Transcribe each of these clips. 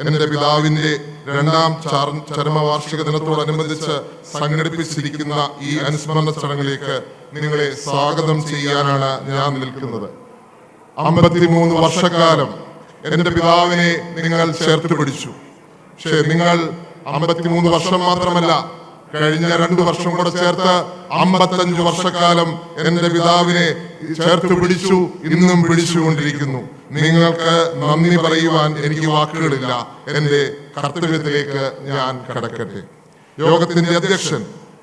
എന്റെ പിതാവിന്റെ രണ്ടാം ചരമവാർഷിക ദിനത്തോടനുബന്ധിച്ച് സംഘടിപ്പിച്ചിരിക്കുന്ന ഈ അനുസ്മരണ ചടങ്ങിലേക്ക് നിങ്ങളെ സ്വാഗതം ചെയ്യാനാണ് ഞാൻ നിൽക്കുന്നത്. അമ്പത്തിമൂന്ന് വർഷക്കാലം എന്റെ പിതാവിനെ നിങ്ങൾ ചേർത്ത് പിടിച്ചു. പക്ഷേ നിങ്ങൾ അമ്പത്തിമൂന്ന് വർഷം മാത്രമല്ല കഴിഞ്ഞ രണ്ടു വർഷം കൂടെ ചേർത്ത് അമ്പത്തഞ്ച് വർഷക്കാലം എന്റെ പിതാവിനെ ചേർത്ത് പിടിച്ചു ഇന്നും പിടിച്ചുകൊണ്ടിരിക്കുന്നു. നിങ്ങൾക്ക് നന്ദി പറയുവാൻ എനിക്ക് വാക്കുകളില്ല. എന്റെ കർത്തവ്യത്തിലേക്ക് ഞാൻ കടക്കട്ടെ. യോഗത്തിന്റെ അധ്യക്ഷൻ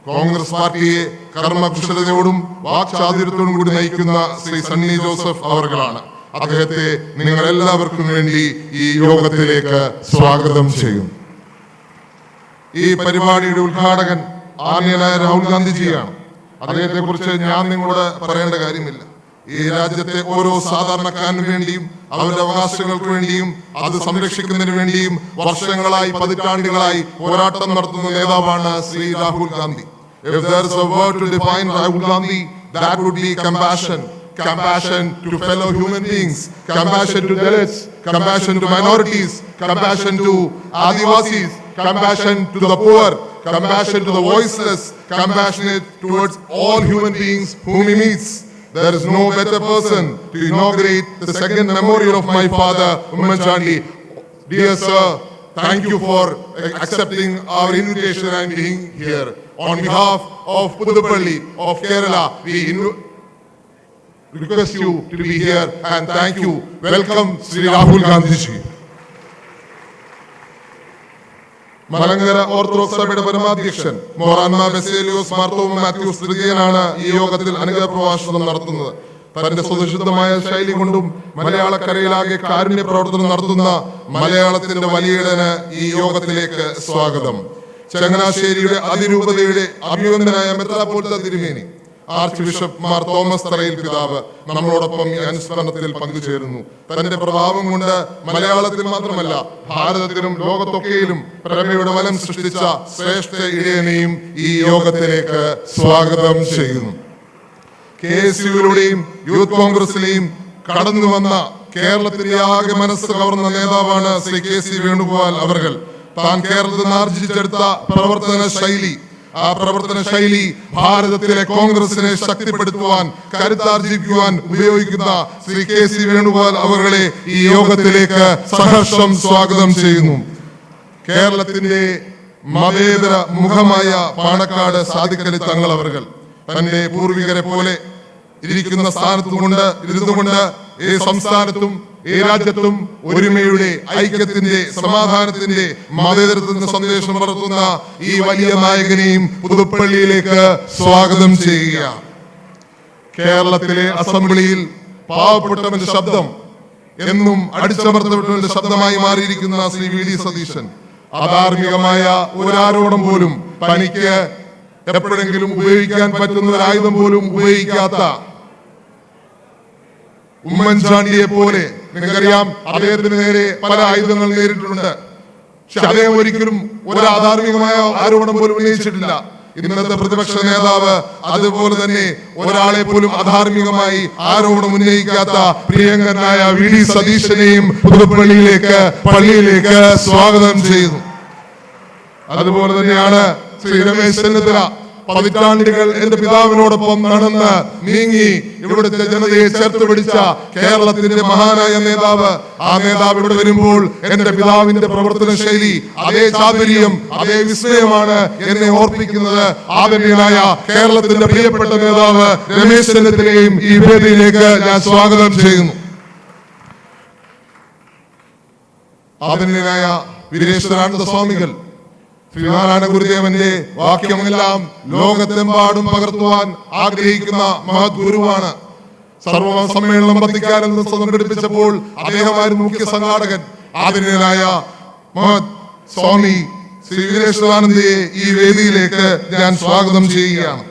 കോൺഗ്രസ് പാർട്ടിയെ കർമ്മകുശലതയോടും വാക്ചാതുര്യത്തോടും കൂടി നയിക്കുന്ന ശ്രീ സണ്ണി ജോസഫ് അവർകളാണ് അദ്ദേഹത്തെ നിങ്ങൾ എല്ലാവർക്കും വേണ്ടി ഈ യോഗത്തിലേക്ക് സ്വാഗതം ചെയ്യും. ഈ പരിപാടിയുടെ ഉദ്ഘാടകൻ ആന്യനായ രാഹുൽ ഗാന്ധിജിയാണ്. അദ്ദേഹത്തെ കുറിച്ച് ഞാൻ നിങ്ങളോട് പറയേണ്ട കാര്യമില്ല. ഈ രാജ്യത്തെ ഓരോ സാധാരണക്കാരന് വേണ്ടിയും അവരുടെ അവകാശങ്ങൾക്ക് വേണ്ടിയും അത് സംരക്ഷിക്കുന്നതിന് വേണ്ടിയും വർഷങ്ങളായി പതിറ്റാണ്ടുകളായി പോരാട്ടം നടത്തുന്ന നേതാവാണ് Shri Rahul Gandhi. If there is a word to define Rahul Gandhi, that would be compassion. Compassion to fellow human beings, compassion to Dalits, compassion to minorities, compassion to Adivasis, compassion to the poor, compassion to the voiceless, compassionate towards all human beings whom he meets. There is no better person to inaugurate the second memorial of my father, Umman Chandi. Dear sir, thank you for accepting our invitation and being here. On behalf of Pudupalli of Kerala, we request you to be here and thank you. Welcome, Sri Rahul Gandhi Malankara Orthodox സഭയുടെ പരമാധ്യക്ഷൻ മോറാൻമ ബെസേലിയോസ് മാർത്തോമ മാത്യൂസ് തൃതീയനാണ് ഈ യോഗത്തിൽ അനുഗ്രഹ പ്രഭാഷണം നടത്തുന്നത്. തന്റെ സ്വതസിദ്ധമായ ശൈലി കൊണ്ടും മലയാളക്കരയിലാകെ കാരുണ്യ പ്രവർത്തനം നടത്തുന്ന മലയാളത്തിന്റെ വലിയടന് ഈ യോഗത്തിലേക്ക് സ്വാഗതം. ചങ്ങനാശ്ശേരിയുടെ അതിരൂപതയുടെ അഭിവന്ദനായ മെത്രാപോലത്തെ തിരുമേനി. ആർച്ച് ബിഷപ്പ് മാർ തോമസ് തറയിൽ പിതാവ് നമ്മളോടൊപ്പം ഈ അനുസ്മരണത്തിൽ പങ്കുചേരുന്നു. തന്റെ പ്രഭാവം കൊണ്ട് മലയാളത്തിൽ മാത്രമല്ല ഭാരതത്തിലും ലോകത്തൊക്കെയിലും പ്രമയുടെ വലം സൃഷ്ടിച്ച ശ്രേഷ്ഠ ഇടയനെയും ഈ യോഗത്തിലേക്ക് സ്വാഗതം ചെയ്യുന്നു. കെ എസ് യുവിലൂടെയും യൂത്ത് കോൺഗ്രസിലെയും കടന്നു വന്ന കേരളത്തിന്റെ ആകെ മനസ്സ് കവർന്ന നേതാവാണ് ശ്രീ കെ സി വേണുഗോപാൽ അവർ താൻ കേരളത്തിൽ നിന്ന് ആർജിച്ചെടുത്ത പ്രവർത്തന ശൈലി ആ പ്രവർത്തന ശൈലി ഭാരതത്തിലെ കോൺഗ്രസിനെ ശക്തിപ്പെടുത്തുവാൻ കരുത്താർജിക്കുവാൻ ഉപയോഗിക്കുന്ന ശ്രീ കെ സി വേണുഗോപാൽ അവരുടെ ഈ യോഗത്തിലേക്ക് സഹർഷം സ്വാഗതം ചെയ്യുന്നു. കേരളത്തിന്റെ മതേതര മുഖമായ പാണക്കാട് സാധിക്കലി തങ്ങൾ അവർ തന്റെ പൂർവികരെ പോലെ ഇരിക്കുന്ന സ്ഥാനത്തുകൊണ്ട് ഇരുന്നുകൊണ്ട് ഈ സംസ്ഥാനത്തും ഈ രാജ്യത്തും ഒരുമയുടെ ഐക്യത്തിന്റെ സമാധാനത്തിന്റെ മതേതരത്തിന്റെ സന്ദേശം വളർത്തുന്ന ഈ വലിയ നായകനെയും പുതുപ്പള്ളിയിലേക്ക് സ്വാഗതം ചെയ്യുക കേരളത്തിലെ അസംബ്ലിയിൽ പാവപ്പെട്ടവന്റെ ശബ്ദം എന്നും അടിച്ചമർത്തപ്പെട്ടവന്റെ ശബ്ദമായി മാറിയിരിക്കുന്ന ശ്രീ വി ഡി സതീശൻ അധാർമികമായ ഒരാരോടും പോലും തനിക്ക് എപ്പോഴെങ്കിലും ഉപയോഗിക്കാൻ പറ്റുന്ന ഒരായുധം പോലും ഉപയോഗിക്കാത്ത ഉമ്മൻചാണ്ടിയെ പോലെ നിങ്ങൾക്കറിയാം അദ്ദേഹത്തിന് നേരെ പല ആയുധങ്ങൾ നേരിട്ടുണ്ട് പക്ഷെ അദ്ദേഹം ഒരിക്കലും ഒരു ആധാർമികമായ ആരോപണം പോലും ഉന്നയിച്ചിട്ടില്ല. ഇന്നത്തെ പ്രതിപക്ഷ നേതാവ് അതുപോലെ തന്നെ ഒരാളെ പോലും അധാർമികമായി ആരോപണം ഉന്നയിക്കാത്ത പ്രിയങ്കരനായ വി ഡി സതീശനെയും പുതുപ്പള്ളിയിലേക്ക് പള്ളിയിലേക്ക് സ്വാഗതം ചെയ്യുന്നു. അതുപോലെ തന്നെയാണ് ശ്രീ രമേശ് ചെന്നിത്തല പതിറ്റാണ്ടുകൾ എന്റെ പിതാവിനോടൊപ്പം നടന്ന് നീങ്ങി ഇവിടുത്തെ ജനതയെ ചേർത്ത് പിടിച്ച കേരളത്തിന്റെ മഹാനായ നേതാവ് ആ നേതാവ് ഇവിടെ വരുമ്പോൾ എന്റെ പിതാവിന്റെ പ്രവർത്തന ശൈലി അതേ ചാതുര്യം അതേ വിസ്മയമാണ് എന്നെ ഓർപ്പിക്കുന്നത്. ആദരണീയനായ കേരളത്തിന്റെ പ്രിയപ്പെട്ട നേതാവ് രമേശ് ചെന്നിത്തലയും ഈ വേദിയിലേക്ക് ഞാൻ സ്വാഗതം ചെയ്യുന്നു. ആദരണീയനായ വിരേശ്വരാനന്ദ സ്വാമികൾ ശ്രീനാരായണ ഗുരുദേവന്റെ വാക്യമെല്ലാം ലോകത്തെമ്പാടും പകർത്തുവാൻ ആഗ്രഹിക്കുന്ന മഹത് ഗുരുവാണ് സർവ സമ്മേളനം വത്തിക്കാനെന്ന് സംഘടിപ്പിച്ചപ്പോൾ അദ്ദേഹമായിരുന്നു മുഖ്യ സംഘാടകൻ. ആദരണീയനായ മഹത് സ്വാമി ശ്രീ വീരേശ്വരാനന്ദയെ ഈ വേദിയിലേക്ക് ഞാൻ സ്വാഗതം ചെയ്യുകയാണ്.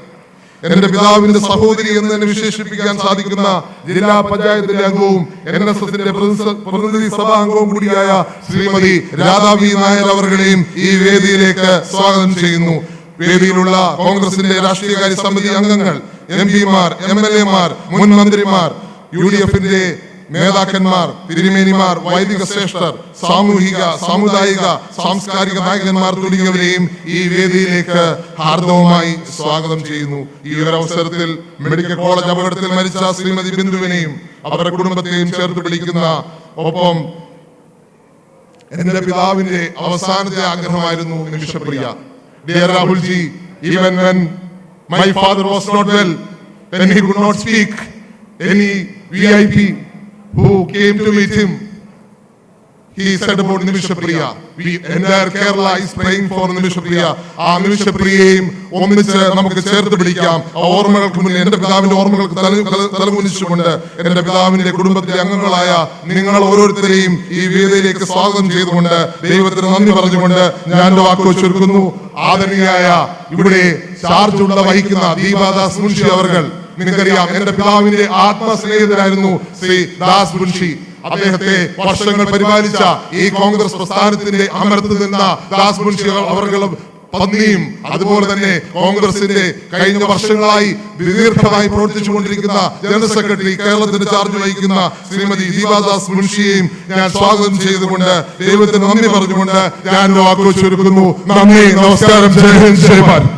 എന്റെ പിതാവിന്റെ സഹോദരി എന്ന് തന്നെ വിശേഷിപ്പിക്കാൻ സാധിക്കുന്ന ജില്ലാ പഞ്ചായത്തിലെ അംഗവും എൻ എസ് എസിന്റെ പ്രതിനിധി സഭാ അംഗവും കൂടിയായ ശ്രീമതി രാധാബി നായർ അവരുടെയും ഈ വേദിയിലേക്ക് സ്വാഗതം ചെയ്യുന്നു. വേദിയിലുള്ള കോൺഗ്രസിന്റെ രാഷ്ട്രീയകാര്യ സമിതി അംഗങ്ങൾ എം പിമാർ എം എൽ എമാർ മുൻ മന്ത്രിമാർ യു ഡി എഫിന്റെ നേതാക്കന്മാർ തിരുമേനിമാർ വൈദിക ശ്രേഷ്ഠർ സാമൂഹിക സാമുദായിക സാംസ്കാരിക നായകന്മാർ തുടങ്ങിയവരെയും ഈ വേദിയിലേക്ക് ഹാർദവുമായി സ്വാഗതം ചെയ്യുന്നു. ഈ ഒരു അവസരത്തിൽ മെഡിക്കൽ കോളേജ് അപകടത്തിൽ മരിച്ച ശ്രീമതി ബിന്ദുവിനെയും അവരുടെ കുടുംബത്തെയും ചേർത്ത് പിടിക്കുന്ന ഒപ്പം എന്റെ പിതാവിന്റെ അവസാനത്തെ ആഗ്രഹമായിരുന്നു Nimishapriya. Dear Rahulji even when my father was not well when he could not speak any vip who came to meet him? He said about Nimishapriya we entire Kerala is praying for Nimishapriya ആ നിമിഷപ്രിയയും ഒന്നിച്ച് നമുക്ക് ചേർത്ത് പിടിക്കാം. ആ ഓർമ്മകൾക്ക് മുന്നിൽ എന്റെ പിതാവിന്റെ ഓർമ്മകൾക്ക് തല തല- തലകുനിച്ചുകൊണ്ട് എന്റെ പിതാവിന്റെ കുടുംബത്തിലെ അംഗങ്ങളായ നിങ്ങൾ ഓരോരുത്തരെയും ഈ വേദിയിലേക്ക് സ്വാഗതം ചെയ്തുകൊണ്ട് ദൈവത്തിന് നന്ദി പറഞ്ഞുകൊണ്ട് ഞാൻ എന്റെ വാക്ക് ചുരുക്കുന്നു ആദരണീയായ ഇവിടെ ചാർജ് ഉള്ള വഹിക്കുന്ന ദീപാദാസ് മുൻഷി അവർകൾ നിങ്ങൾക്കറിയാം എന്റെ പിതാവിന്റെ ആത്മസ്നേഹിതനായിരുന്നു ശ്രീ ദാസ് മുൻഷി. അദ്ദേഹത്തെ വർഷങ്ങൾ പരിപാലിച്ച ഈ കോൺഗ്രസ് പ്രസ്ഥാനത്തിന്റെ അമരത്ത് നിന്ന ദാസ് മുൻഷി അവർകളും പന്നിയും അതുപോലെ തന്നെ കോൺഗ്രസിന്റെ കഴിഞ്ഞ വർഷങ്ങളായി ദീർഘമായി പ്രവർത്തിച്ചുകൊണ്ടിരിക്കുന്ന ജനറൽ സെക്രട്ടറി കേരളത്തിന്റെ ചാർജ് വഹിക്കുന്ന ശ്രീമതി ദീപാദാസ് മുൻഷിയെയും ഞാൻ സ്വാഗതം ചെയ്തുകൊണ്ട് ദൈവത്തിന് നന്ദി പറഞ്ഞുകൊണ്ട് ഞാൻ എന്റെ വാക്കുകൾ ചുരുക്കുന്നു. നന്ദി നമസ്കാരം. ജയ് ഹിന്ദ് ഭാരത്.